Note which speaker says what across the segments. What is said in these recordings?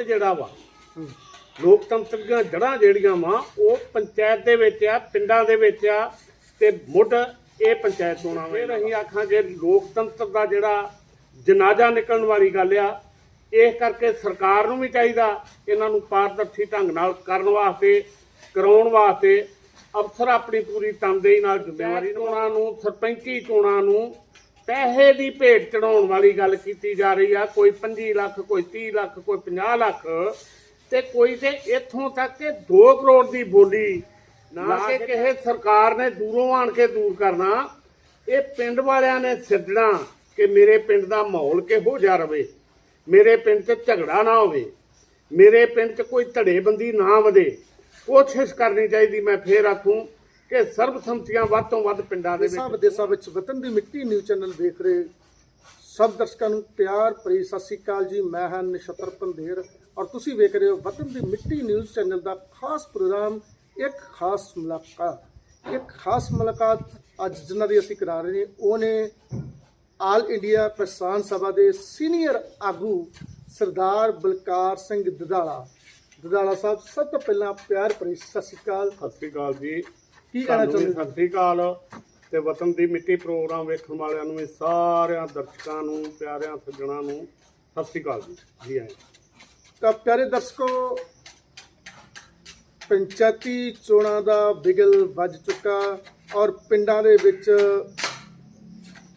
Speaker 1: ਮੁੱਢ ਜਿਹੜਾ ਵਾ ਲੋਕਤੰਤਰ ਦੀਆਂ ਜੜ੍ਹਾਂ ਜਿਹੜੀਆਂ ਵਾ ਉਹ ਪੰਚਾਇਤ ਦੇ ਵਿੱਚ ਆ ਪਿੰਡਾਂ ਦੇ ਵਿੱਚ ਆ ਤੇ ਮੁੱਢ ਇਹ ਪੰਚਾਇਤ ਚੋਣਾਂ ਵਾ ਫਿਰ ਅਸੀਂ ਆਖਾਂਗੇ ਲੋਕਤੰਤਰ ਦਾ ਜਿਹੜਾ ਜਨਾਜ਼ਾ ਨਿਕਲਣ ਵਾਲੀ ਗੱਲ ਆ ਇਸ ਕਰਕੇ ਸਰਕਾਰ ਨੂੰ ਵੀ ਚਾਹੀਦਾ ਇਹਨਾਂ ਨੂੰ ਪਾਰਦਰਸ਼ੀ ਢੰਗ ਨਾਲ ਕਰਨ ਵਾਸਤੇ ਕਰਾਉਣ ਵਾਸਤੇ ਅਫਸਰ ਆਪਣੀ ਪੂਰੀ ਤਨਦੇਹੀ ਨਾਲ ਜ਼ਿੰਮੇਵਾਰੀ ਚੋਣਾਂ ਨੂੰ ਸਰਪੰਚੀ ਚੋਣਾਂ ਨੂੰ ਪੈਸੇ ਦੀ ਭੇਟ ਚੜਾਉਣ ਵਾਲੀ ਗੱਲ ਕੀਤੀ ਜਾ ਰਹੀ ਆ ਕੋਈ 25 ਲੱਖ ਕੋਈ 30 ਲੱਖ ਕੋਈ 50 ਲੱਖ ਤੇ ਕੋਈ ਤੇ ਇੱਥੋਂ ਤੱਕ ਕਿ 2 ਕਰੋੜ ਦੀ ਬੋਲੀ ਨਾ ਕਿ ਕਿਸੇ ਸਰਕਾਰ ਨੇ ਦੂਰੋਂ ਆਣ ਕੇ ਦੂਰ ਕਰਨਾ। ਇਹ ਪਿੰਡ ਵਾਲਿਆਂ ਨੇ ਸਿੱਧਣਾ ਕਿ ਮੇਰੇ ਪਿੰਡ ਦਾ ਮਾਹੌਲ ਕਿਹੋ ਜਿਹਾ ਰਵੇ ਮੇਰੇ ਪਿੰਡ 'ਚ ਝਗੜਾ ਨਾ ਹੋਵੇ ਮੇਰੇ ਪਿੰਡ 'ਚ ਕੋਈ ਧੜੇਬੰਦੀ ਨਾ ਵਧੇ। ਕੋਸ਼ਿਸ਼ ਕਰਨੀ ਚਾਹੀਦੀ ਮੈਂ ਫੇਰ ਆਖੂੰ ਕਿ ਸਰਬਸੰਮਤੀਆਂ ਵੱਧ ਤੋਂ ਵੱਧ ਪਿੰਡਾਂ ਦੇ
Speaker 2: ਦੇਸਾਂ
Speaker 1: ਵਿੱਚ।
Speaker 2: ਵਿਦੇਸਾਂ ਵਿੱਚ ਵਤਨ ਦੀ ਮਿੱਟੀ ਨਿਊਜ਼ ਚੈਨਲ ਵੇਖ ਰਹੇ ਸਭ ਦਰਸ਼ਕਾਂ ਨੂੰ ਪਿਆਰ ਭਰੀ ਸਤਿ ਸ੍ਰੀ ਅਕਾਲ ਜੀ। ਮੈਂ ਹਾਂ ਨਛੱਤਰ ਪੰਧੇਰ ਔਰ ਤੁਸੀਂ ਵੇਖ ਰਹੇ ਹੋ ਵਤਨ ਦੀ ਮਿੱਟੀ ਨਿਊਜ਼ ਚੈਨਲ ਦਾ ਖਾਸ ਪ੍ਰੋਗਰਾਮ ਇੱਕ ਖਾਸ ਮੁਲਾਕਾਤ। ਇੱਕ ਖਾਸ ਮੁਲਾਕਾਤ ਅੱਜ ਜਿਨ੍ਹਾਂ ਦੀ ਅਸੀਂ ਕਰਾ ਰਹੇ ਨੇ ਉਹ ਨੇ ਆਲ ਇੰਡੀਆ ਕਿਸਾਨ ਸਭਾ ਦੇ ਸੀਨੀਅਰ ਆਗੂ ਸਰਦਾਰ ਬਲਕਾਰ ਸਿੰਘ ਦਦਾਲਾ। ਦਦਾਲਾ ਸਾਹਿਬ ਸਭ ਤੋਂ ਪਹਿਲਾਂ ਪਿਆਰ ਭਰੀ ਸਤਿ ਸ੍ਰੀ ਅਕਾਲ।
Speaker 1: ਸਤਿ ਸ੍ਰੀ ਅਕਾਲ ਜੀ।
Speaker 2: ਕੀ ਕਹਿਣਾ
Speaker 1: ਵੀ
Speaker 2: ਚਾਹੁੰਦੇ
Speaker 1: ਸਤਿ ਸ੍ਰੀ ਅਕਾਲ ਤੇ ਵਤਨ ਦੀ ਮਿੱਟੀ ਪ੍ਰੋਗਰਾਮ ਵੇਖਣ ਵਾਲਿਆਂ ਨੂੰ ਵੀ ਸਾਰਿਆਂ ਦਰਸ਼ਕਾਂ ਨੂੰ ਪਿਆਰਿਆਂ ਸੱਜਣਾਂ ਨੂੰ ਸਤਿ ਸ੍ਰੀ ਅਕਾਲ ਜੀ। ਜੀ ਆਏ
Speaker 2: ਤਾਂ ਪਿਆਰੇ ਦਰਸ਼ਕੋ ਪੰਚਾਇਤੀ ਚੋਣਾਂ ਦਾ ਬਿਗਲ ਵੱਜ ਚੁੱਕਾ ਔਰ ਪਿੰਡਾਂ ਦੇ ਵਿੱਚ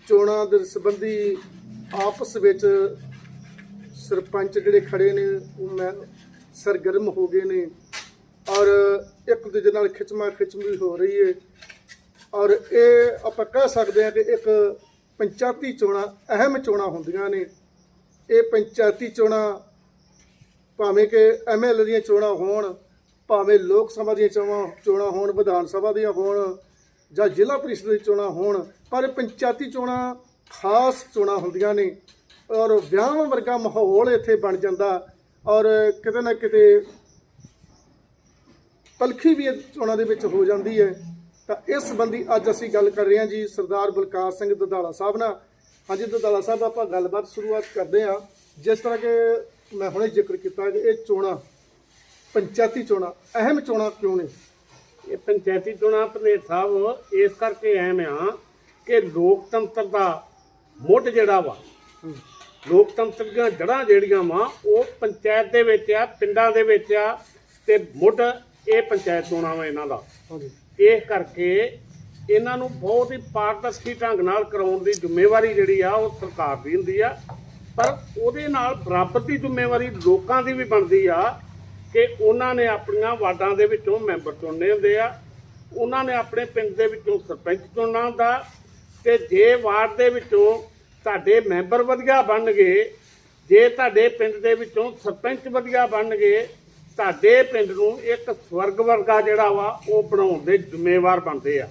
Speaker 2: ਚੋਣਾਂ ਦੇ ਸੰਬੰਧੀ ਆਪਸ ਵਿੱਚ ਸਰਪੰਚ ਜਿਹੜੇ ਖੜੇ ਨੇ ਉਹ ਮੈਂ ਸਰਗਰਮ ਹੋ ਗਏ ਨੇ। ਔਰ ਇੱਕ ਦੂਜੇ ਨਾਲ ਖਿੱਚਮਾ ਖਿੱਚਮੀ ਹੋ ਰਹੀ ਹੈ ਔਰ ਇਹ ਆਪਾਂ ਕਹਿ ਸਕਦੇ ਹਾਂ ਕਿ ਇੱਕ ਪੰਚਾਇਤੀ ਚੋਣਾਂ, ਅਹਿਮ ਚੋਣਾਂ ਹੁੰਦੀਆਂ ਨੇ। ਇਹ ਪੰਚਾਇਤੀ ਚੋਣਾਂ ਭਾਵੇਂ ਕਿ ਐਮਐਲਏ ਦੀਆਂ ਚੋਣਾਂ ਹੋਣ, ਭਾਵੇਂ ਲੋਕ ਸਭਾ ਦੀਆਂ ਚੋਣਾਂ ਚੋਣਾਂ ਹੋਣ, ਵਿਧਾਨ ਸਭਾ ਦੀਆਂ ਹੋਣ ਜਾਂ ਜ਼ਿਲ੍ਹਾ ਪ੍ਰੀਸ਼ਦ ਦੀਆਂ ਚੋਣਾਂ ਹੋਣ, ਪਰ ਪੰਚਾਇਤੀ ਚੋਣਾਂ ਖਾਸ ਚੋਣਾਂ ਹੁੰਦੀਆਂ ਨੇ। ਔਰ ਵਿਆਹ ਵਰਗਾ ਮਾਹੌਲ ਇੱਥੇ ਬਣ ਜਾਂਦਾ। ਔਰ ਕਿਤੇ ਨਾ ਕਿਤੇ ਤਲਖੀ ਵੀ ਚੋਣਾਂ ਦੇ ਵਿੱਚ ਹੋ ਜਾਂਦੀ ਹੈ। ਤਾਂ ਇਸ ਸੰਬੰਧੀ ਅੱਜ ਅਸੀਂ ਗੱਲ ਕਰ ਰਹੇ ਹਾਂ ਜੀ ਸਰਦਾਰ ਬਲਕਾਰ ਸਿੰਘ ਦਦਾਲਾ ਸਾਹਿਬ ਨਾਲ। ਹਾਂਜੀ ਦਦਾਲਾ ਸਾਹਿਬ ਆਪਾਂ ਗੱਲਬਾਤ ਸ਼ੁਰੂਆਤ ਕਰਦੇ ਹਾਂ। ਜਿਸ ਤਰ੍ਹਾਂ ਕਿ ਮੈਂ ਹੁਣੇ ਜ਼ਿਕਰ ਕੀਤਾ ਕਿ ਇਹ ਚੋਣਾਂ ਪੰਚਾਇਤੀ ਚੋਣਾਂ ਅਹਿਮ ਚੋਣਾਂ ਕਿਉਂ ਨੇ?
Speaker 1: ਇਹ ਪੰਚਾਇਤੀ ਚੋਣਾਂ ਭਨੇਰ ਸਾਹਿਬ ਇਸ ਕਰਕੇ ਅਹਿਮ ਆ ਕਿ ਲੋਕਤੰਤਰ ਦਾ ਮੁੱਢ ਜਿਹੜਾ ਵਾ ਲੋਕਤੰਤਰ ਦੀਆਂ ਜੜ੍ਹਾਂ ਜਿਹੜੀਆਂ ਵਾ ਉਹ ਪੰਚਾਇਤ ਦੇ ਵਿੱਚ ਆ ਪਿੰਡਾਂ ਦੇ ਵਿੱਚ ਆ ਤੇ ਮੁੱਢ ਇਹ ਪੰਚਾਇਤ ਚੋਣਾਂ ਵਾ ਇਹਨਾਂ ਦਾ। ਇਸ ਕਰਕੇ ਇਹਨਾਂ ਨੂੰ ਬਹੁਤ ਹੀ ਪਾਰਦਰਸ਼ੀ ਢੰਗ ਨਾਲ ਕਰਾਉਣ ਦੀ ਜ਼ਿੰਮੇਵਾਰੀ ਜਿਹੜੀ ਆ ਉਹ ਸਰਕਾਰ ਦੀ ਹੁੰਦੀ ਆ। ਪਰ ਉਹਦੇ ਨਾਲ ਬਰਾਬਰ ਦੀ ਜ਼ਿੰਮੇਵਾਰੀ ਲੋਕਾਂ ਦੀ ਵੀ ਬਣਦੀ ਆ ਕਿ ਉਹਨਾਂ ਨੇ ਆਪਣੀਆਂ ਵਾਰਡਾਂ ਦੇ ਵਿੱਚੋਂ ਮੈਂਬਰ ਚੁਣਨੇ ਹੁੰਦੇ ਆ। ਉਹਨਾਂ ਨੇ ਆਪਣੇ ਪਿੰਡ ਦੇ ਵਿੱਚੋਂ ਸਰਪੰਚ ਚੁਣਨਾ ਹੁੰਦਾ ਤੇ ਜੇ ਵਾਰਡ ਦੇ ਵਿੱਚੋਂ ਤੁਹਾਡੇ ਮੈਂਬਰ ਵਧੀਆ ਬਣਨਗੇ ਜੇ ਤੁਹਾਡੇ ਪਿੰਡ ਦੇ ਵਿੱਚੋਂ ਸਰਪੰਚ ਵਧੀਆ ਬਣਨਗੇ ਤੁਹਾਡੇ ਪਿੰਡ ਨੂੰ ਇੱਕ ਸਵਰਗ ਵਰਗਾ ਜਿਹੜਾ ਵਾ, ਉਹ ਬਣਾਉਣ ਦੇ ਜ਼ਿੰਮੇਵਾਰ ਬਣਦੇ ਆ।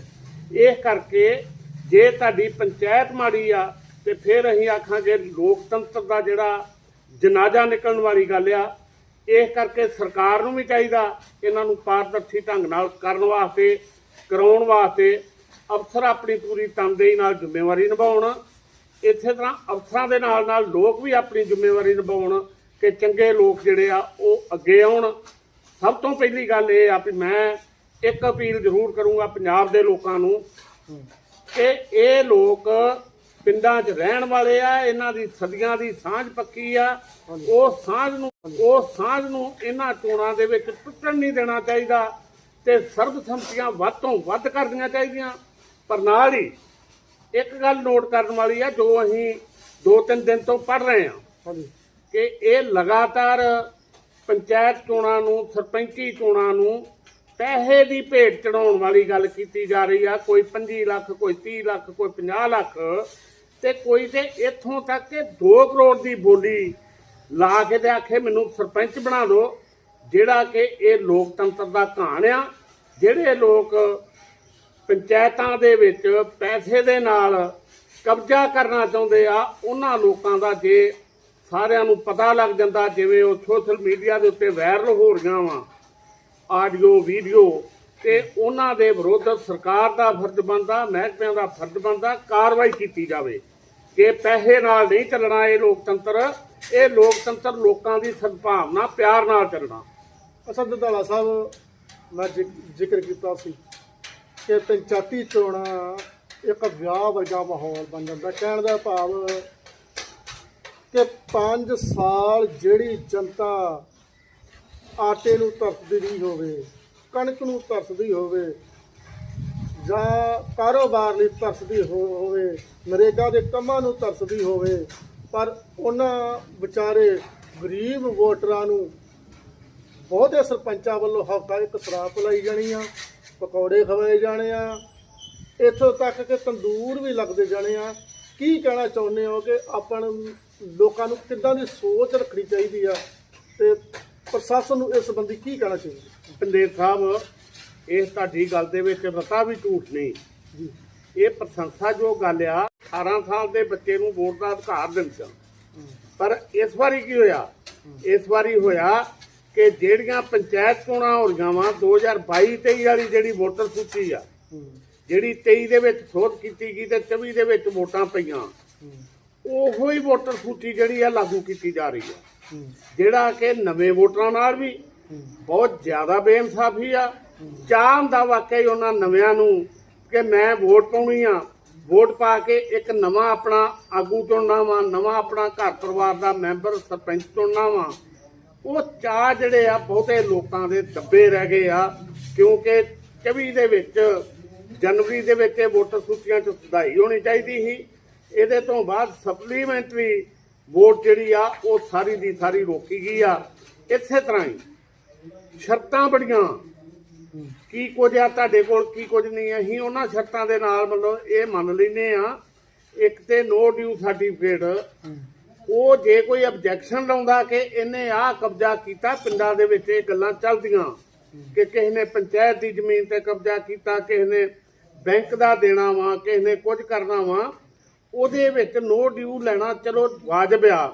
Speaker 1: ਇਸ ਕਰਕੇ ਜੇ ਤੁਹਾਡੀ ਪੰਚਾਇਤ ਮਾੜੀ ਆ, ਤੇ ਫਿਰ ਅਸੀਂ ਆਖਾਂਗੇ ਲੋਕਤੰਤਰ ਦਾ ਜਿਹੜਾ ਜਨਾਜ਼ਾ ਨਿਕਲਣ ਵਾਲੀ ਗੱਲ ਆ ਇਸ ਕਰਕੇ ਸਰਕਾਰ ਨੂੰ ਵੀ ਚਾਹੀਦਾ ਇਹਨਾਂ ਨੂੰ ਪਾਰਦਰਸ਼ੀ ਢੰਗ ਨਾਲ ਕਰਨ ਵਾਸਤੇ, ਕਰਾਉਣ ਵਾਸਤੇ ਅਫਸਰ ਆਪਣੀ ਪੂਰੀ ਤਨਦੇਹੀ ਨਾਲ ਜ਼ਿੰਮੇਵਾਰੀ ਨਿਭਾਉਣ। ਇਸੇ ਤਰ੍ਹਾਂ ਅਫਸਰਾਂ ਦੇ ਨਾਲ ਨਾਲ ਲੋਕ ਵੀ ਆਪਣੀ ਜ਼ਿੰਮੇਵਾਰੀ ਨਿਭਾਉਣ। ਕਿ ਚੰਗੇ ਲੋਕ ਜਿਹੜੇ ਆ ਉਹ ਅੱਗੇ ਆਉਣ। ਸਭ ਤੋਂ ਪਹਿਲੀ ਗੱਲ ਇਹ ਆ ਵੀ ਮੈਂ ਇੱਕ ਅਪੀਲ ਜ਼ਰੂਰ ਕਰੂੰਗਾ ਪੰਜਾਬ ਦੇ ਲੋਕਾਂ ਨੂੰ ਕਿ ਇਹ ਲੋਕ ਪਿੰਡਾਂ 'ਚ ਰਹਿਣ ਵਾਲੇ ਆ ਇਹਨਾਂ ਦੀ ਸਦੀਆਂ ਦੀ ਸਾਂਝ ਪੱਕੀ ਆ। ਉਹ ਸਾਂਝ ਨੂੰ ਉਹ ਸਾਂਝ ਨੂੰ ਇਹਨਾਂ ਚੋਣਾਂ ਦੇ ਵਿੱਚ ਟੁੱਟਣ ਨਹੀਂ ਦੇਣਾ ਚਾਹੀਦਾ ਤੇ ਸਰਬਸੰਮਤੀਆਂ ਵੱਧ ਤੋਂ ਵੱਧ ਕਰਨੀਆਂ ਚਾਹੀਦੀਆਂ। ਪਰ ਨਾਲ ਹੀ ਇੱਕ ਗੱਲ ਨੋਟ ਕਰਨ ਵਾਲੀ ਆ ਜੋ ਅਸੀਂ ਦੋ ਤਿੰਨ ਦਿਨ ਤੋਂ ਪੜ ਰਹੇ
Speaker 2: ਹਾਂਜੀ।
Speaker 1: ਕਿ ਇਹ ਲਗਾਤਾਰ ਪੰਚਾਇਤ ਚੋਣਾਂ ਨੂੰ, ਸਰਪੰਚੀ ਚੋਣਾਂ ਨੂੰ ਪੈਸੇ ਦੀ ਭੇਟ ਚੜਾਉਣ ਵਾਲੀ ਗੱਲ ਕੀਤੀ ਜਾ ਰਹੀ ਆ। ਕੋਈ 25 ਲੱਖ, ਕੋਈ 30 ਲੱਖ, ਕੋਈ 50 ਲੱਖ ਤੇ ਕੋਈ ਤੇ ਇੱਥੋਂ ਤੱਕ ਕਿ 2 ਕਰੋੜ ਦੀ ਬੋਲੀ ਲਾ ਕੇ ਤੇ ਆਖੇ ਮੈਨੂੰ ਸਰਪੰਚ ਬਣਾ ਦਿਓ ਜਿਹੜਾ ਕਿ ਇਹ ਲੋਕਤੰਤਰ ਦਾ ਕਹਾਣ ਆ। ਜਿਹੜੇ ਲੋਕ ਪੰਚਾਇਤਾਂ ਦੇ ਵਿੱਚ ਪੈਸੇ ਦੇ ਨਾਲ ਕਬਜ਼ਾ ਕਰਨਾ ਚਾਹੁੰਦੇ ਆ, ਉਹਨਾਂ ਲੋਕਾਂ ਦਾ ਜੇ ਸਾਰਿਆਂ ਨੂੰ ਪਤਾ ਲੱਗ ਜਾਂਦਾ ਜਿਵੇਂ ਉਹ ਸੋਸ਼ਲ ਮੀਡੀਆ ਦੇ ਉੱਤੇ ਵਾਇਰਲ ਹੋ ਰਹੀਆਂ ਵਾ। ਆਡੀਓ ਵੀਡੀਓ ਤੇ ਉਹਨਾਂ ਦੇ ਵਿਰੁੱਧ ਸਰਕਾਰ ਦਾ ਫਰਜ਼ ਬਣਦਾ, ਮਹਿਕਮਿਆਂ ਦਾ ਫਰਜ਼ ਬਣਦਾ, ਕਾਰਵਾਈ ਕੀਤੀ ਜਾਵੇ। ਕਿ ਪੈਸੇ ਨਾਲ ਨਹੀਂ ਚੱਲਣਾ ਇਹ ਲੋਕਤੰਤਰ ਇਹ ਲੋਕਤੰਤਰ ਲੋਕਾਂ ਦੀ ਸਦਭਾਵਨਾ, ਪਿਆਰ ਨਾਲ ਚੱਲਣਾ।
Speaker 2: ਅਸਲ ਦਦਾਲਾ ਸਾਹਿਬ ਮੈਂ ਜ਼ਿਕ- ਜ਼ਿਕਰ ਕੀਤਾ ਸੀ ਕਿ ਪੰਚਾਇਤੀ ਚੋਣਾਂ ਇੱਕ ਵਿਆਹ ਵਰਗਾ ਮਾਹੌਲ ਬਣ ਜਾਂਦਾ। ਕਹਿਣ ਦਾ ਭਾਵ ਕਿ 5 ਸਾਲ ਜਿਹੜੀ ਜਨਤਾ ਆਟੇ ਨੂੰ ਤਰਸਦੀ ਰਹੀ ਹੋਵੇ, ਕਣਕ ਨੂੰ ਤਰਸਦੀ ਹੋਵੇ, ਜਾਂ ਕਾਰੋਬਾਰ ਲਈ ਤਰਸਦੀ ਹੋ- ਹੋਵੇ, ਨਰੇਗਾ ਦੇ ਕੰਮਾਂ ਨੂੰ ਤਰਸਦੀ ਹੋਵੇ, ਪਰ ਉਹਨਾਂ ਵਿਚਾਰੇ ਗਰੀਬ ਵੋਟਰਾਂ ਨੂੰ ਬਹੁਤੇ ਸਰਪੰਚਾਂ ਵੱਲੋਂ ਹਫਤਾ ਇੱਕ ਸ਼ਰਾਬ ਲਾਈ ਜਾਣੀ ਆ, ਪਕੌੜੇ ਖਵਾਏ ਜਾਣੇ ਆ, ਇੱਥੋਂ ਤੱਕ ਕਿ ਤੰਦੂਰ ਵੀ ਲੱਗਦੇ ਜਾਣੇ ਆ। ਕੀ ਕਹਿਣਾ ਚਾਹੁੰਦੇ ਹੋ ਕਿ ਆਪਾਂ ਲੋਕਾਂ ਨੂੰ ਕਿੱਦਾਂ ਦੀ ਸੋਚ ਰੱਖਣੀ ਚਾਹੀਦੀ ਆ ਤੇ ਪ੍ਰਸ਼ਾਸਨ ਨੂੰ ਇਸ ਸੰਬੰਧੀ ਕੀ ਕਹਿਣਾ ਚਾਹੀਦਾ?
Speaker 1: ਪੰਦੇਰ ਸਾਹਿਬ ਇਹ ਤੁਹਾਡੀ ਗੱਲ ਦੇ ਵਿੱਚ ਰਤਾ ਵੀ ਝੂਠ ਨਹੀਂ।
Speaker 2: ਜੀ।
Speaker 1: ਇਹ ਪ੍ਰਸ਼ੰਸਾਯੋਗ ਗੱਲ ਆ 18 ਸਾਲ ਦੇ ਬੱਚੇ ਨੂੰ ਵੋਟ ਦਾ ਅਧਿਕਾਰ ਦਿੰਦਾ ਪਰ ਇਸ ਵਾਰੀ ਕੀ ਹੋਇਆ? ਇਸ ਵਾਰੀ ਹੋਇਆ ਕਿ ਜਿਹੜੀਆਂ ਪੰਚਾਇਤ ਚੋਣਾਂ ਹੋ ਰਹੀਆਂ ਵਾ 2022 23 ਵਾਲੀ ਜਿਹੜੀ ਵੋਟਰ ਸੂਚੀ ਆ ਜਿਹੜੀ 23 ਦੇ ਵਿੱਚ ਸੋਧ ਕੀਤੀ ਗਈ ਤੇ 24 ਦੇ ਵਿੱਚ ਵੋਟਾਂ ਪਈਆਂ। ਉਹੋ ਹੀ ਵੋਟਰ ਸੂਚੀ ਜਿਹੜੀ ਆ ਲਾਗੂ ਕੀਤੀ ਜਾ ਰਹੀ ਆ।
Speaker 2: ਹੂੰ।
Speaker 1: ਜਿਹੜਾ ਕਿ ਨਵੇਂ ਵੋਟਰਾਂ ਨਾਲ ਵੀ
Speaker 2: ਹੂੰ।
Speaker 1: ਬਹੁਤ ਜ਼ਿਆਦਾ ਬੇਇਨਸਾਫੀ ਆ। ਚਾਹ ਹੁੰਦਾ ਵਾਕਿਆ ਹੀ ਉਹਨਾਂ ਨਵਿਆਂ ਨੂੰ ਕਿ ਮੈਂ ਵੋਟ ਪਾਉਣੀ ਆ। ਵੋਟ ਪਾ ਕੇ ਇੱਕ ਨਵਾਂ ਆਪਣਾ ਆਗੂ ਚੁਣਨਾ ਵਾ ਨਵਾਂ ਆਪਣਾ ਘਰ ਪਰਿਵਾਰ ਦਾ ਮੈਂਬਰ ਸਰਪੰਚ ਚੁਣਨਾ ਵਾ। ਉਹ ਚਾਹ ਜਿਹੜੇ ਆ ਬਹੁਤੇ ਲੋਕਾਂ ਦੇ ਦੱਬੇ ਰਹਿ ਗਏ ਆ ਕਿਉਂਕਿ 24 ਦੇ ਵਿੱਚ ਜਨਵਰੀ ਦੇ ਵਿੱਚ ਇਹ ਵੋਟਰ ਸੂਚੀਆਂ 'ਚ ਸੁਧਾਈ ਹੋਣੀ ਚਾਹੀਦੀ ਸੀ। ਇਹਦੇ ਤੋਂ ਬਾਅਦ ਸਪਲੀਮੈਂਟਰੀ ਵੋਟ ਜਿਹੜੀ ਆ, ਉਹ ਸਾਰੀ ਦੀ ਸਾਰੀ ਰੋਕੀ ਗਈ ਆ। ਇਸੇ ਤਰ੍ਹਾਂ ਹੀ ਸ਼ਰਤਾਂ ਬੜੀਆਂ। ਕੀ ਕੁਝ ਆ ਤੁਹਾਡੇ ਕੋਲ, ਕੀ ਕੁਝ ਨਹੀਂ। ਅਸੀਂ ਉਹਨਾਂ ਸ਼ਰਤਾਂ ਦੇ ਨਾਲ ਮਤਲਬ ਇਹ ਮੰਨ ਲੈਨੇ ਆ। ਇੱਕ ਤੇ ਨੋ ਡਿਊ ਸਰਟੀਫਿਕੇਟ ਉਹ ਜੇ ਕੋਈ ਆਬਜੈਕਸ਼ਨ ਲਾਉਂਦਾ ਕਿ ਇਹਨੇ ਆਹ ਕਬਜ਼ਾ ਕੀਤਾ, ਪਿੰਡਾਂ ਦੇ ਵਿੱਚ ਇਹ ਗੱਲਾਂ ਚੱਲਦੀਆਂ ਕਿ ਕਿਸੇ ਨੇ ਪੰਚਾਇਤ ਦੀ ਜ਼ਮੀਨ ਤੇ ਕਬਜ਼ਾ ਕੀਤਾ, ਕਿਸੇ ਨੇ ਬੈਂਕ ਦਾ ਦੇਣਾ ਵਾ, ਕਿਸੇ ਨੇ ਕੁਝ ਕਰਨਾ ਵਾ ਉਹਦੇ ਵਿੱਚ ਨੋ ਡਿਊ ਲੈਣਾ ਚਲੋ ਵਾਜਬ ਆ।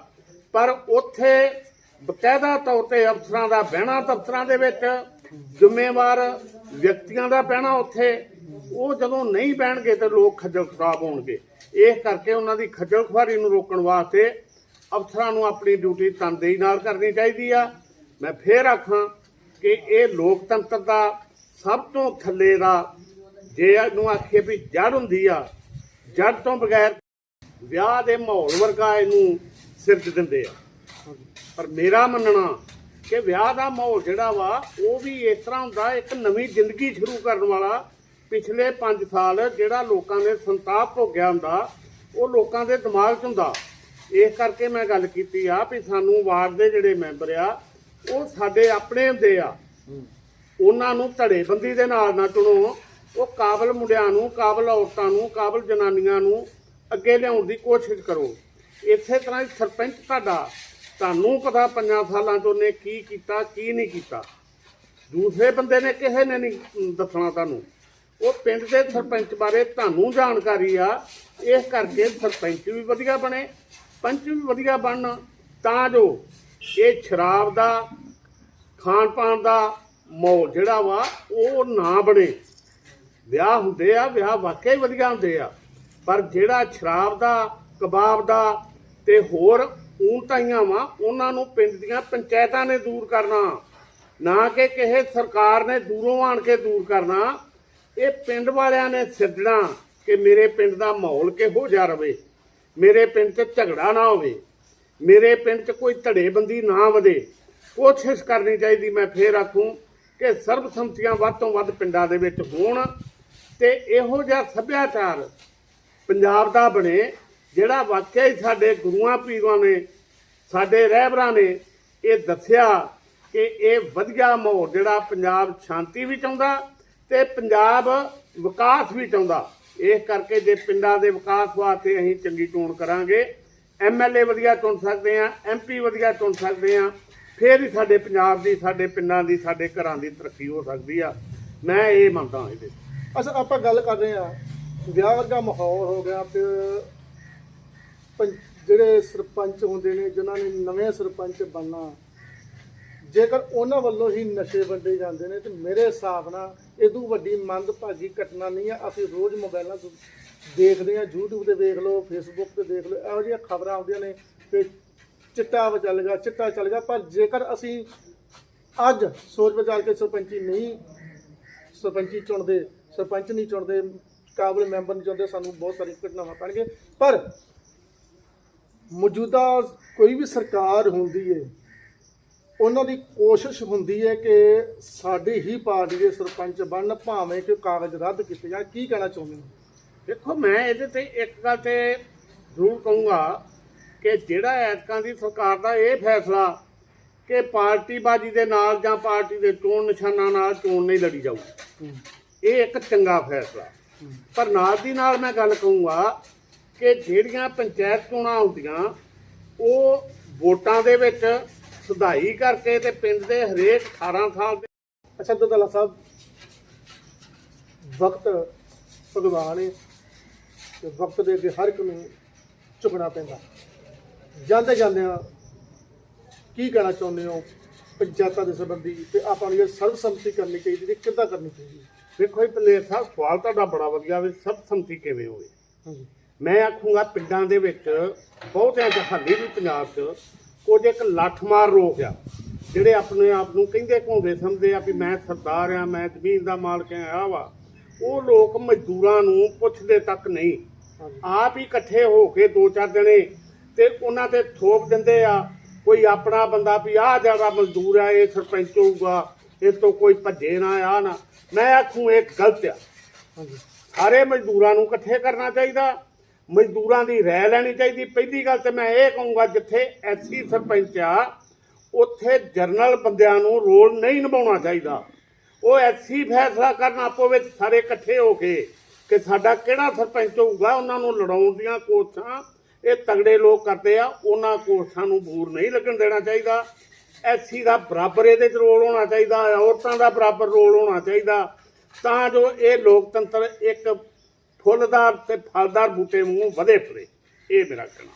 Speaker 1: ਪਰ ਉੱਥੇ ਬਕਾਇਦਾ ਤੌਰ ਤੇ ਅਫਸਰਾਂ ਦਾ ਬਹਿਣਾ, ਦਫ਼ਤਰਾਂ ਦੇ ਵਿੱਚ ਜ਼ਿੰਮੇਵਾਰ ਵਿਅਕਤੀਆਂ ਦਾ ਬਹਿਣਾ ਉੱਥੇ, ਉਹ ਜਦੋਂ ਨਹੀਂ ਬਹਿਣਗੇ ਤੇ ਲੋਕ ਖੱਜਲ ਖਰਾਬ ਹੋਣਗੇ। ਇਸ ਕਰਕੇ ਉਹਨਾਂ ਦੀ ਖੱਜਲ ਖੁਆਰੀ ਨੂੰ ਰੋਕਣ ਵਾਸਤੇ ਅਫਸਰਾਂ ਨੂੰ ਆਪਣੀ ਡਿਊਟੀ ਤਨਦੇਹੀ ਨਾਲ ਕਰਨੀ ਚਾਹੀਦੀ ਆ। ਮੈਂ ਫੇਰ ਆਖਾਂ ਕਿ ਇਹ ਲੋਕਤੰਤਰ ਦਾ ਸਭ ਤੋਂ ਥੱਲੇ ਦਾ ਜੇ ਇਹਨੂੰ ਆਖੇ ਵੀ ਜੜ ਹੁੰਦੀ ਆ ਜੜ ਤੋਂ ਬਗੈਰ ਵਿਆਹ ਦੇ ਮਾਹੌਲ ਵਰਗਾ ਇਹਨੂੰ ਸਿਰਜ ਦਿੰਦੇ ਆ। ਪਰ ਮੇਰਾ ਮੰਨਣਾ ਕਿ ਵਿਆਹ ਦਾ ਮਾਹੌਲ ਜਿਹੜਾ ਵਾ, ਉਹ ਵੀ ਇਸ ਤਰ੍ਹਾਂ ਹੁੰਦਾ, ਇੱਕ ਨਵੀਂ ਜ਼ਿੰਦਗੀ ਸ਼ੁਰੂ ਕਰਨ ਵਾਲਾ ਪਿਛਲੇ 5 ਸਾਲ ਜਿਹੜਾ ਲੋਕਾਂ ਨੇ ਸੰਤਾਪ ਭੋਗਿਆ ਹੁੰਦਾ, ਉਹ ਲੋਕਾਂ ਦੇ ਦਿਮਾਗ 'ਚ ਹੁੰਦਾ। ਇਸ ਕਰਕੇ ਮੈਂ ਗੱਲ ਕੀਤੀ ਆ ਵੀ ਸਾਨੂੰ ਵਾਰਡ ਦੇ ਜਿਹੜੇ ਮੈਂਬਰ ਆ, ਉਹ ਸਾਡੇ ਆਪਣੇ ਹੁੰਦੇ ਆ। ਉਹਨਾਂ ਨੂੰ ਧੜੇਬੰਦੀ ਦੇ ਨਾਲ ਨਾ ਚੁਣੋ। ਉਹ ਕਾਬਲ ਮੁੰਡਿਆਂ ਨੂੰ, ਕਾਬਲ ਔਰਤਾਂ ਨੂੰ, ਕਾਬਲ ਜਨਾਨੀਆਂ ਨੂੰ ਅੱਗੇ ਲਿਆਉਣ ਦੀ ਕੋਸ਼ਿਸ਼ ਕਰੋ। ਇਸੇ ਤਰ੍ਹਾਂ ਹੀ ਸਰਪੰਚ ਤੁਹਾਡਾ, ਤੁਹਾਨੂੰ ਪਤਾ ਪੰਜਾਂ ਸਾਲਾਂ ਤੋਂ ਨੇ ਕੀ ਕੀਤਾ, ਕੀ ਨਹੀਂ ਕੀਤਾ। ਦੂਸਰੇ ਬੰਦੇ ਨੇ ਕਿਸੇ ਨੇ ਨਹੀਂ ਦੱਸਣਾ ਤੁਹਾਨੂੰ। ਉਹ ਪਿੰਡ ਦੇ ਸਰਪੰਚ ਬਾਰੇ ਤੁਹਾਨੂੰ ਜਾਣਕਾਰੀ ਆ। ਇਸ ਕਰਕੇ ਸਰਪੰਚ ਵੀ ਵਧੀਆ ਬਣੇ, ਪੰਚ ਵੀ ਵਧੀਆ ਬਣਨ। ਤਾਂ ਜੋ ਇਹ ਸ਼ਰਾਬ ਦਾ ਖਾਣ ਪਾਣ ਦਾ ਮਾਹੌਲ ਜਿਹੜਾ ਵਾ, ਉਹ ਨਾ ਬਣੇ। ਵਿਆਹ ਹੁੰਦੇ ਆ, ਵਿਆਹ ਵਾਕਿਆ ਹੀ ਵਧੀਆ ਹੁੰਦੇ ਆ। ਪਰ ਜਿਹੜਾ ਸ਼ਰਾਬ ਦਾ, ਕਬਾਬ ਦਾ ਤੇ ਹੋਰ ਊਣਤਾਈਆਂ ਵਾ, ਉਹਨਾਂ ਨੂੰ ਪਿੰਡ ਦੀਆਂ ਪੰਚਾਇਤਾਂ ਨੇ ਦੂਰ ਕਰਨਾ। ਨਾ ਕਿ ਕਿਸੇ ਸਰਕਾਰ ਨੇ ਦੂਰੋਂ ਆਣ ਕੇ ਦੂਰ ਕਰਨਾ। ਇਹ ਪਿੰਡ ਵਾਲਿਆਂ ਨੇ ਸਿੱਧਣਾ ਕਿ ਮੇਰੇ ਪਿੰਡ ਦਾ ਮਾਹੌਲ ਕਿਹੋ ਜਿਹਾ ਰਵੇ। ਮੇਰੇ ਪਿੰਡ 'ਚ ਝਗੜਾ ਨਾ ਹੋਵੇ। ਮੇਰੇ ਪਿੰਡ 'ਚ ਕੋਈ ਧੜੇਬੰਦੀ ਨਾ ਵਧੇ। ਕੋਸ਼ਿਸ਼ ਕਰਨੀ ਚਾਹੀਦੀ, ਮੈਂ ਫੇਰ ਆਖੂੰ ਕਿ ਸਰਬਸੰਮਤੀਆਂ ਵੱਧ ਤੋਂ ਵੱਧ ਪਿੰਡਾਂ ਦੇ ਵਿੱਚ ਹੋਣ ਤੇ ਇਹੋ ਜਿਹਾ ਸੱਭਿਆਚਾਰ ਪੰਜਾਬ ਦਾ ਬਣੇ, ਜਿਹੜਾ ਵਾਕਿਆ ਹੀ ਸਾਡੇ ਗੁਰੂਆਂ ਪੀਰਾਂ ਨੇ, ਸਾਡੇ ਰਹਿਬਰਾਂ ਨੇ ਇਹ ਦੱਸਿਆ ਕਿ ਇਹ ਵਧੀਆ ਮਾਹੌਲ ਜਿਹੜਾ ਪੰਜਾਬ ਸ਼ਾਂਤੀ ਵੀ ਚਾਹੁੰਦਾ ਤੇ ਪੰਜਾਬ ਵਿਕਾਸ ਵੀ ਚਾਹੁੰਦਾ। ਇਸ ਕਰਕੇ ਜੇ ਪਿੰਡਾਂ ਦੇ ਵਿਕਾਸ ਵਾਸਤੇ ਅਸੀਂ ਚੰਗੀ ਚੋਣ ਕਰਾਂਗੇ। ਐਮਐਲਏ ਵਧੀਆ ਚੁਣ ਸਕਦੇ ਆ ਐਮਪੀ ਵਧੀਆ ਚੁਣ ਸਕਦੇ ਆ ਫੇਰ ਹੀ ਸਾਡੇ ਪੰਜਾਬ ਦੀ, ਸਾਡੇ ਪਿੰਡਾਂ ਦੀ, ਸਾਡੇ ਘਰਾਂ ਦੀ ਤਰੱਕੀ ਹੋ ਸਕਦੀ ਆ। ਮੈਂ ਇਹ ਮੰਨਦਾ ਇਹਦੇ
Speaker 2: ਅੱਛਾ, ਆਪਾਂ ਗੱਲ ਕਰ ਰਹੇ ਆ ਵਿਆਹ ਵਰਗਾ ਮਾਹੌਲ ਹੋ ਗਿਆ ਤੇ ਪੰ- ਜਿਹੜੇ ਸਰਪੰਚ ਹੁੰਦੇ ਨੇ, ਜਿਨ੍ਹਾਂ ਨੇ ਨਵੇਂ ਸਰਪੰਚ ਬਣਨਾ, ਜੇਕਰ ਉਹਨਾਂ ਵੱਲੋਂ ਹੀ ਨਸ਼ੇ ਵੰਡੇ ਜਾਂਦੇ ਨੇ, ਤੇ ਮੇਰੇ ਹਿਸਾਬ ਨਾਲ ਇਦੋਂ ਵੱਡੀ ਮੰਦਭਾਗੀ ਘਟਨਾ ਨਹੀਂ ਆ। ਅਸੀਂ ਰੋਜ਼ ਮੋਬਾਈਲਾਂ ਤੋਂ ਦੇਖਦੇ ਆ YouTube ਤੇ ਦੇਖ ਲਓ, Facebook ਤੇ ਦੇਖ ਲਓ, ਇਹੋ ਜਿਹੀਆਂ ਖਬਰਾਂ ਆਉਂਦੀਆਂ ਨੇ ਕਿ ਚਿੱਟਾ ਚੱਲ ਗਿਆ, ਚਿੱਟਾ ਚੱਲ ਗਿਆ। ਪਰ ਜੇਕਰ ਅਸੀਂ ਅੱਜ ਸੋਚ ਵਿਚਾਰ ਕੇ ਸਰਪੰਚੀ ਨਹੀਂ, ਸਰਪੰਚੀ ਚੁਣਦੇ, ਸਰਪੰਚ ਨਹੀਂ ਚੁਣਦੇ ਕਾਬਲ ਮੈਂਬਰ ਨਹੀਂ ਚੁਣਦੇ ਸਾਨੂੰ ਬਹੁਤ ਸਾਰੀ ਘਟਨਾਵਾਂ ਪੈਣਗੇ ਪਰ ਮੌਜੂਦਾ ਕੋਈ ਵੀ ਸਰਕਾਰ ਹੁੰਦੀ ਹੈ ਉਹਨਾਂ ਦੀ ਕੋਸ਼ਿਸ਼ ਹੁੰਦੀ ਹੈ ਕਿ ਸਾਡੀ ਹੀ ਪਾਰਟੀ ਦੇ ਸਰਪੰਚ ਬਣਨ ਭਾਵੇਂ ਕਿ ਕਾਗਜ਼ ਰੱਦ ਕੀਤੇ ਜਾਣ। ਕੀ ਕਹਿਣਾ ਚਾਹੁੰਦੇ ਹੋ?
Speaker 1: ਦੇਖੋ ਮੈਂ ਇਹਦੇ ਤੇ ਇੱਕ ਗੱਲ ਤੇ ਜ਼ਰੂਰ ਕਹੂੰਗਾ ਕਿ ਜਿਹੜਾ ਐਤਕਾਂ ਦੀ ਸਰਕਾਰ ਦਾ ਇਹ ਫੈਸਲਾ ਕਿ ਪਾਰਟੀਬਾਜ਼ੀ ਦੇ ਨਾਲ ਜਾਂ ਪਾਰਟੀ ਦੇ ਚੋਣ ਨਿਸ਼ਾਨਾਂ ਨਾਲ ਚੋਣ ਨਹੀਂ ਲੜੀ ਜਾਊ ਇਹ ਇੱਕ ਚੰਗਾ ਫੈਸਲਾ। ਪਰ ਨਾਲ ਦੀ ਨਾਲ ਮੈਂ ਗੱਲ ਕਹੂੰਗਾ ਕਿ ਜਿਹੜੀਆਂ ਪੰਚਾਇਤ ਚੋਣਾਂ ਆਉਂਦੀਆਂ ਉਹ ਵੋਟਾਂ ਦੇ ਵਿੱਚ ਸੁਧਾਈ ਕਰਕੇ ਤੇ ਪਿੰਡ ਦੇ ਹਰੇਕ 18 ਸਾਲ ਦੇ
Speaker 2: ਅੱਛਾ ਦਦਲਾ ਸਾਹਿਬ, ਵਕਤ ਭਗਵਾਨ ਹੈ ਤੇ ਵਕਤ ਦੇ ਅੱਗੇ ਹਰ ਇੱਕ ਨੂੰ ਝੁਕਣਾ ਪੈਂਦਾ। ਜਾਂਦੇ ਜਾਂਦਿਆਂ ਕੀ ਕਹਿਣਾ ਚਾਹੁੰਦੇ ਹੋ ਪੰਚਾਇਤਾਂ ਦੇ ਸੰਬੰਧੀ ਤੇ ਆਪਾਂ ਨੂੰ ਇਹ ਸਰਬਸੰਮਤੀ ਕਰਨੀ ਚਾਹੀਦੀ ਤੇ ਕਿੱਦਾਂ ਕਰਨੀ ਚਾਹੀਦੀ?
Speaker 1: ਦੇਖੋ ਇਹ ਪਲੇਰ ਸਾਹਿਬ ਸਵਾਲ ਤੁਹਾਡਾ ਬੜਾ ਵਧੀਆ ਵੀ ਸਭ ਸੰਮਤੀ ਕਿਵੇਂ ਹੋਵੇ
Speaker 2: ਹਾਂਜੀ।
Speaker 1: ਮੈਂ ਆਖੂੰਗਾ ਪਿੰਡਾਂ ਦੇ ਵਿੱਚ ਬਹੁਤਿਆਂ ਚ ਹਾਲੇ ਵੀ ਪੰਜਾਬ 'ਚ ਕੁਝ ਇੱਕ ਲੱਠਮਾਰ ਰੋਗ ਆ ਜਿਹੜੇ ਆਪਣੇ ਆਪ ਨੂੰ ਕਹਿੰਦੇ ਘੁੰਮਦੇ ਸਮਝਦੇ ਆ ਵੀ ਮੈਂ ਸਰਦਾਰ ਆ ਮੈਂ ਜ਼ਮੀਨ ਦਾ ਮਾਲਕ ਆ ਵਾ। ਉਹ ਲੋਕ ਮਜ਼ਦੂਰਾਂ ਨੂੰ ਪੁੱਛਦੇ ਤੱਕ ਨਹੀਂ। ਆਪ ਹੀ ਇਕੱਠੇ ਹੋ ਕੇ ਦੋ ਚਾਰ ਜਣੇ ਤੇ ਉਹਨਾਂ ਤੇ ਥੋਪ ਦਿੰਦੇ ਆ ਕੋਈ ਆਪਣਾ ਬੰਦਾ ਵੀ ਆਹ ਜ਼ਿਆਦਾ ਮਜ਼ਦੂਰ ਆ ਇਹ ਸਰਪੰਚ ਹੋਊਗਾ ਇਹ ਤੋਂ ਕੋਈ ਭੱਜੇ ਨਾ ਆ ਨਾ। ਮੈਂ ਆਖੂੰ ਇਹ ਗਲਤ ਆ। ਸਾਰੇ ਮਜ਼ਦੂਰਾਂ ਨੂੰ ਇਕੱਠੇ ਕਰਨਾ ਚਾਹੀਦਾ ਮਜ਼ਦੂਰਾਂ ਦੀ ਰਾਏ ਲੈਣੀ ਚਾਹੀਦੀ। ਪਹਿਲੀ ਗੱਲ ਤੇ ਮੈਂ ਇਹ ਕਹੂੰਗਾ ਜਿੱਥੇ ਐਸਸੀ ਸਰਪੰਚ ਆ ਉੱਥੇ ਜਰਨਲ ਬੰਦਿਆਂ ਨੂੰ ਰੋਲ ਨਹੀਂ ਨਿਭਾਉਣਾ ਚਾਹੀਦਾ। ਉਹ ਐਸਸੀ ਫੈਸਲਾ ਕਰਨ ਆਪੋ ਵਿੱਚ ਸਾਰੇ ਇਕੱਠੇ ਹੋ ਕੇ ਕਿ ਸਾਡਾ ਕਿਹੜਾ ਸਰਪੰਚ ਹੋਊਗਾ ਉਹਨਾਂ ਨੂੰ ਲੜਾਉਣ ਦੀਆਂ ਕੋਸ਼ਿਸ਼ਾਂ ਇਹ ਤਗੜੇ ਲੋਕ ਕਰਦੇ ਆ ਉਹਨਾਂ ਕੋਸ਼ਿਸ਼ਾਂ ਨੂੰ ਬੂਰ ਨਹੀਂ ਲੱਗਣ ਦੇਣਾ ਚਾਹੀਦਾ। ਐਸਸੀ ਦਾ ਬਰਾਬਰ ਇਹਦੇ 'ਚ ਰੋਲ ਹੋਣਾ ਚਾਹੀਦਾ, ਔਰਤਾਂ ਦਾ ਬਰਾਬਰ ਰੋਲ ਹੋਣਾ ਚਾਹੀਦਾ। ਤਾਂ ਜੋ ਇਹ ਲੋਕਤੰਤਰ ਇੱਕ ਫੁੱਲਦਾਰ ਤੇ ਫਲਦਾਰ ਬੂਟੇ ਵਾਂਗੂ ਵਧੇ ਫਰੇ। ਇਹ ਮੇਰਾ ਕਹਿਣਾ।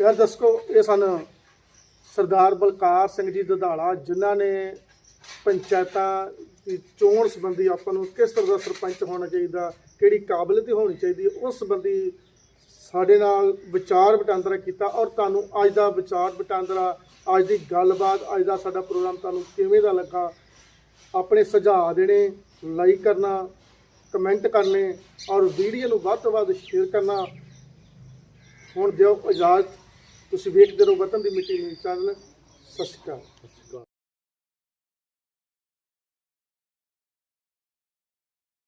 Speaker 2: ਯਾਰ ਦੱਸੋ, ਇਹ ਸਨ ਸਰਦਾਰ ਬਲਕਾਰ ਸਿੰਘ ਜੀ ਦਦਾਲਾ, ਜਿਨ੍ਹਾਂ ਨੇ ਪੰਚਾਇਤਾਂ ਦੀ ਚੋਣ ਸੰਬੰਧੀ ਆਪਾਂ ਨੂੰ ਕਿਸ ਤਰ੍ਹਾਂ ਦਾ ਸਰਪੰਚ ਹੋਣਾ ਚਾਹੀਦਾ, ਕਿਹੜੀ ਕਾਬਲੀਅਤ ਹੋਣੀ ਚਾਹੀਦੀ, ਉਸ ਸੰਬੰਧੀ ਸਾਡੇ ਨਾਲ ਵਿਚਾਰ ਵਟਾਂਦਰਾ ਕੀਤਾ ਔਰ ਤੁਹਾਨੂੰ ਅੱਜ ਦਾ ਵਿਚਾਰ ਵਟਾਂਦਰਾ, ਅੱਜ ਦੀ ਗੱਲਬਾਤ, ਅੱਜ ਦਾ ਸਾਡਾ ਪ੍ਰੋਗਰਾਮ ਤੁਹਾਨੂੰ ਕਿਵੇਂ ਦਾ ਲੱਗਾ, ਆਪਣੇ ਸੁਝਾਅ ਦੇਣੇ ਲਾਈਕ ਕਰਨਾ ਕਮੈਂਟ ਕਰਨੇ ਔਰ ਵੀਡੀਓ ਨੂੰ ਵੱਧ ਤੋਂ ਵੱਧ ਸ਼ੇਅਰ ਕਰਨਾ। ਹੁਣ ਦਿਓ ਇਜਾਜ਼ਤ, ਤੁਸੀਂ ਵੇਖਦੇ ਰਹੋ ਵਤਨ ਦੀ ਮਿੱਟੀ ਨਿਊਜ਼ ਚੈਨਲ। ਸਤਿ ਸ਼੍ਰੀ ਅਕਾਲ।